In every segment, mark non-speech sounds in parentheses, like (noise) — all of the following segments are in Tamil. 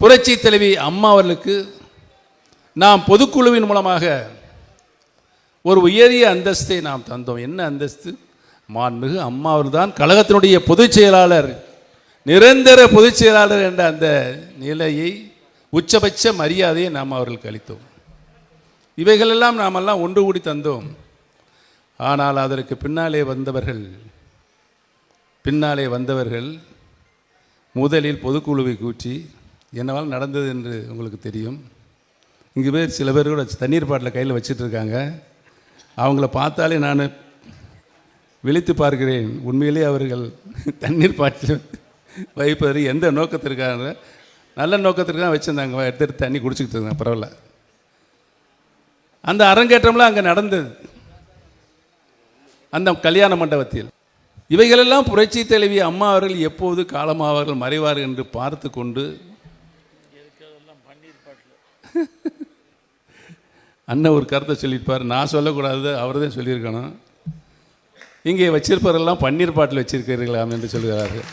புரட்சி தலைவி அம்மா அவர்களுக்கு நாம் பொதுக்குழுவின் மூலமாக ஒரு உயரிய அந்தஸ்தை நாம் தந்தோம். என்ன அந்தஸ்து? மாண்புமிகு அம்மா அவர்தான் கழகத்தினுடைய பொதுச் செயலாளர் நிரந்தர பொதுச் செயலாளர் என்ற அந்த நிலையை உச்சபட்ச மரியாதையை நாம் அவர்களுக்கு அளித்தோம். இவைகளெல்லாம் நாமெல்லாம் ஒன்று கூடி தந்தோம். ஆனால் அதற்கு பின்னாலே வந்தவர்கள் பின்னாலே வந்தவர்கள் முதலில் பொதுக்குழுவை கூற்றி என்னவால் நடந்தது என்று உங்களுக்கு தெரியும்? இங்கே பேர் சில பேர் கூட தண்ணீர் பாட்டில் கையில் வச்சிட்டு இருக்காங்க அவங்கள பார்த்தாலே நான் விழித்து பார்க்கிறேன். உண்மையிலே அவர்கள் தண்ணீர் பாட்டில் வைப்பது எந்த நோக்கத்திற்காக? நல்ல நோக்கத்திற்கு தான் வச்சுருந்தாங்க. எடுத்து எடுத்து தண்ணி குடிச்சிக்கிட்டு இருந்தாங்க. பரவாயில்ல. அந்த அரங்கேற்றம்லாம் அங்கே நடந்தது. அந்த கல்யாண மண்டபத்தில். இவைகளெல்லாம் புரட்சி தலைவி அம்மா அவர்கள் எப்போது காலமாவார்கள் மறைவார்கள் என்று பார்த்து கொண்டு (laughs) அண்ணன் ஒரு கருத்தை சொல்லியிருப்பார். நான் சொல்லக்கூடாது அவர் தான் சொல்லியிருக்கணும். இங்கே வச்சிருப்பவரெல்லாம் பன்னீர் பாட்டில் வச்சிருக்கிறீர்களாம் என்று சொல்கிறார்கள்.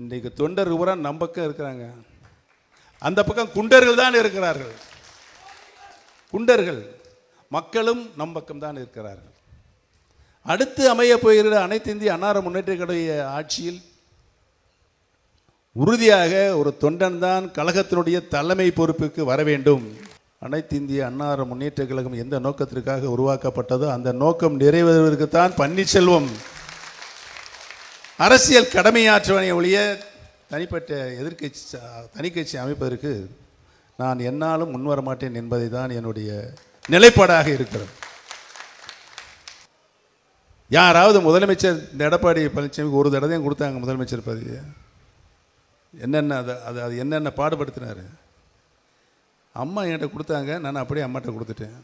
இன்றைக்கு தொண்டர் பூரா நம்பக்கம் இருக்கிறாங்க. அந்த பக்கம் குண்டர்கள் தான் இருக்கிறார்கள். குண்டர்கள் மக்களும் நம் பக்கம் தான் இருக்கிறார்கள். அடுத்து அமைய போகிற அனைத்து இந்திய அன்னார முன்னேற்ற கழக ஆட்சியில் உறுதியாக ஒரு தொண்டன் தான் கழகத்தினுடைய தலைமை பொறுப்புக்கு வர வேண்டும். அனைத்து இந்திய அன்னார முன்னேற்ற கழகம் எந்த நோக்கத்திற்காக உருவாக்கப்பட்டதோ அந்த நோக்கம் நிறைவேறுவதற்குத்தான் பன்னீர்செல்வம். அரசியல் கடமையாற்றுவனை ஒழிய தனிப்பட்ட எதிர்க்கட்சி தனிக்கட்சி அமைப்பதற்கு நான் என்னாலும் முன்வர மாட்டேன் என்பதை தான் என்னுடைய நிலைப்பாடாக இருக்கிறது. யாராவது முதலமைச்சர் இந்த எடப்பாடி பழனிசாமிக்கு ஒரு தடவையும் கொடுத்தாங்க முதலமைச்சர் பதவியை. என்னென்ன அதை அது அது என்னென்ன பாடுபடுத்தினார்? அம்மா என்கிட்ட கொடுத்தாங்க நான் அப்படியே அம்மாட்ட கொடுத்துட்டேன்.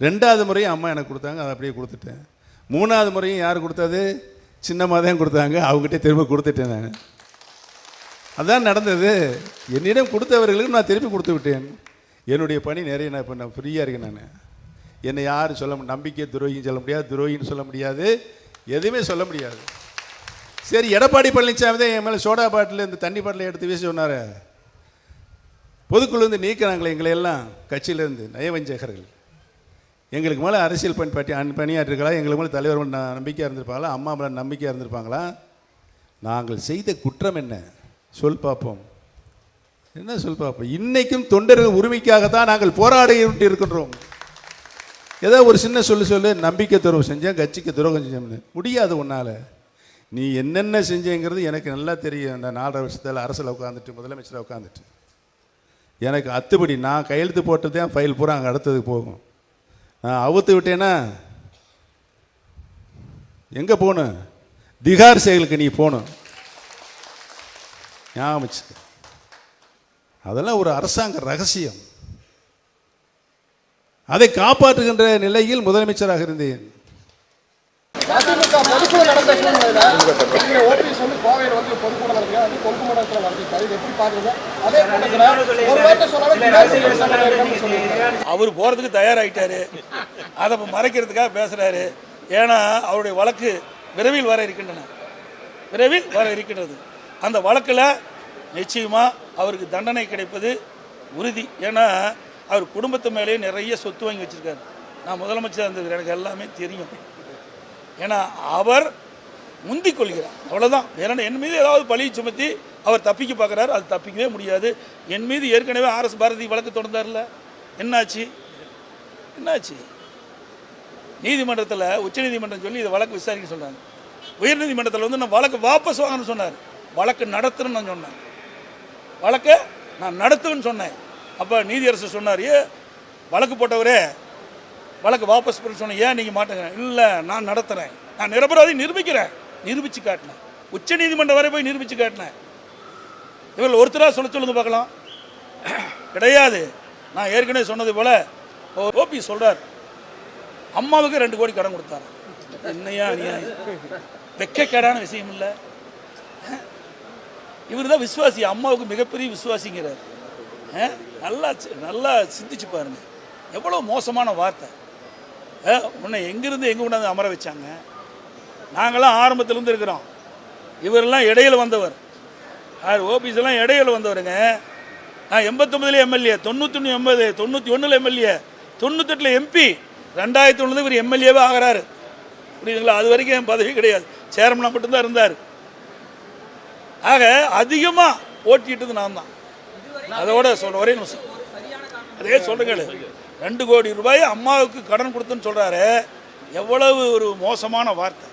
ரெண்டாவது முறையும் அம்மா எனக்கு கொடுத்தாங்க அதை அப்படியே கொடுத்துட்டேன். மூணாவது முறையும் யார் கொடுத்தது? சின்னம்மா தான் கொடுத்தாங்க அவங்ககிட்ட திரும்ப கொடுத்துட்டேன் நான். அதான் நடந்தது. என்னிடம் கொடுத்தவர்களுக்கு நான் திருப்பி கொடுத்து விட்டேன். என்னுடைய பணி நிறைய நான் இப்போ நான் ஃப்ரீயாக இருக்கேன் நான். என்னை யாரும் சொல்ல நம்பிக்கை துரோகின்னு சொல்ல முடியாது துரோகின்னு சொல்ல முடியாது எதுவுமே சொல்ல முடியாது. சரி எடப்பாடி பழனிசாமி தான் என் மேலே சோடா பாட்டில் இந்த தண்ணி பாட்டில் எடுத்து வீசி சொன்னார். பொதுக்குழு வந்து நீக்கிறாங்களே எங்களை எல்லாம் கட்சியிலேருந்து நயவஞ்சகர்கள். எங்களுக்கு மேலே அரசியல் பணி பட்டி அன் பணியாற்றிருக்கலாம் எங்களுக்கு மேலே தலைவர் நம்பிக்கையாக இருந்திருப்பாங்களா அம்மா மேலே நம்பிக்கையாக இருந்திருப்பாங்களா? நாங்கள் செய்த குற்றம் என்ன? சொல் பார்ப்போம். என்ன சொல் பார்ப்போம்? இன்றைக்கும் தொண்டர்கள் உரிமைக்காகத்தான் நாங்கள் போராடிட்டு இருக்கின்றோம். ஏதோ ஒரு சின்ன சொல்லு சொல்லு நம்பிக்கை துரோகம் செஞ்சேன் கட்சிக்கு துரோகம் செஞ்சோம்னு முடியாது உன்னால். நீ என்னென்ன செஞ்சேங்கிறது எனக்கு நல்லா தெரியும். அந்த நாலரை வருஷத்தில் அரசில் உட்காந்துட்டு முதலமைச்சராக உட்காந்துட்டு எனக்கு அத்துப்படி நான் கையெழுத்து போட்டது தான் ஃபைல் பூரா அங்கே அடுத்ததுக்கு போகும். நான் அவுத்து விட்டேன்னா எங்கே போகணும்? திகார் செயலுக்கு நீ போகணும். ஞாபகம் அதெல்லாம் ஒரு அரசாங்க ரகசியம். அதை காப்பாற்றுகின்ற நிலையில் முதலமைச்சராக இருந்தேன். அதிமுக பொதுக்குழு நடந்த சூழ்நிலையில ஓபிஎஸ் வந்து கோவையில் வந்து பொதுக்கூடம் நடத்துங்க அது கொங்கு மண்டலத்தில் நடத்திருக்காரு இது எப்படி பாக்குறீங்க அதே கூட்டத்தில் ஒரு வார்த்தை சொன்னாலும் அவர் போகிறதுக்கு தயாராகிட்டாரு அதை இப்ப மறைக்கிறதுக்காக பேசுகிறாரு ஏன்னா அவருடைய வழக்கு விரைவில் வர இருக்கின்றன. விரைவில் வர இருக்கின்றது. அந்த வழக்கில் நிச்சயமாக அவருக்கு தண்டனை கிடைப்பது உறுதி. ஏன்னா அவர் குடும்பத்து மேலேயே நிறைய சொத்து வாங்கி வச்சுருக்காரு. நான் முதலமைச்சர் இருந்தது எனக்கு எல்லாமே தெரியும். ஏன்னா அவர் முந்திக் கொள்கிறார். அவ்வளோதான் வேற என் மீது ஏதாவது பழியை சுமத்தி அவர் தப்பிக்க பார்க்குறாரு அது தப்பிக்கவே முடியாது. என் மீது ஏற்கனவே ஆர்எஸ் பாரதி வழக்கு தொடர்ந்தார்ல. என்னாச்சு? என்னாச்சு? நீதிமன்றத்தில் உச்சநீதிமன்றம் சொல்லி இதை வழக்கு விசாரிக்க சொல்கிறாங்க உயர்நீதிமன்றத்தில் வந்து நான் வழக்கு வாபஸ் வாங்கன்னு சொன்னார். வழக்கு நடத்துறேன்னு நான் சொன்னேன். வழக்கை நான் நடத்துவேன்னு சொன்னேன். அப்போ நீதியரசர் சொன்னார் வழக்கு போட்டவரே வழக்கு வாபஸ் பெற சொன்னேன் ஏன் நீங்கள் மாட்டேங்க இல்லை நான் நடத்துகிறேன் நான் நிரபராதி நிரூபிக்கிறேன். நிரூபித்து காட்டினேன். உச்ச நீதிமன்றம் வரை போய் நிரூபித்து காட்டினேன். இவர்கள் ஒருத்தராக சொல்ல சொல்லுங்க பார்க்கலாம். கிடையாது. நான் ஏற்கனவே சொன்னது போல் ஓபி சொல்கிறார் அம்மாவுக்கு ரெண்டு கோடி கடன் கொடுத்தாரு. என்னையா அநியாயம்? வெக்கக்கேடான விஷயம் இல்லை. இவர் தான் விசுவாசி. அம்மாவுக்கு மிகப்பெரிய விசுவாசிங்கிறார். நல்லா சி- நல்லா சிந்திச்சு பாருங்க. எவ்வளோ மோசமான வார்த்தை. உன்னை எங்கேருந்து எங்கே கொண்டாந்து அமர வச்சாங்க? நாங்களாம் ஆரம்பத்திலேருந்து இருக்கிறோம். இவரெல்லாம் இடையில் வந்தவர். யார் ஓபிஸ்லாம் இடையில் வந்தவருங்க. நான் எண்பத்தொம்பதுல எம்எல்ஏ தொண்ணூத்தொன்று எண்பது தொண்ணூற்றி ஒன்றில் எம்எல்ஏ தொண்ணூத்தெட்டில் எம்பி ரெண்டாயிரத்தி ஒன்றுல இவர் எம்எல்ஏவே ஆகிறாரு. புரியுதுங்களா? அது வரைக்கும் என் பதவி கிடையாது. சேர்மனாக மட்டும்தான் இருந்தார். ஆக அதிகமாக ஓட்டிட்டது நான் தான் அதோட சொல்ல ஒரே நிமிஷம். அதே சொல்லுங்கள் ரெண்டு கோடி ரூபாய் அம்மாவுக்கு கடன் கொடுத்துன்னு சொல்கிறாரு எவ்வளவு ஒரு மோசமான வார்த்தை.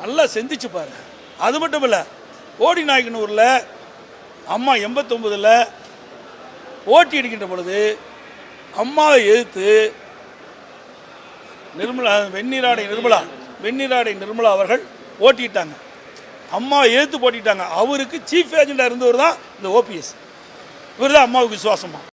நல்லா சிந்திச்சு பாருங்க அது மட்டும் இல்லை ஓடி நாயக்கனூரில் அம்மா எண்பத்தொம்பதில் ஓட்டி அடிக்கின்ற பொழுது அம்மாவை எதிர்த்து நிர்மலா வெந்நீராடை நிர்மலா வெந்நீராடை நிர்மலா அவர்கள் ஓட்டிட்டாங்க அம்மாவை எதிர்த்து போட்டிட்டாங்க அவருக்கு சீஃப் ஏஜெண்டாக இருந்தவர் தான் இந்த ஓபிஎஸ் இவர் தான் அம்மாவுக்கு விசுவாசமாக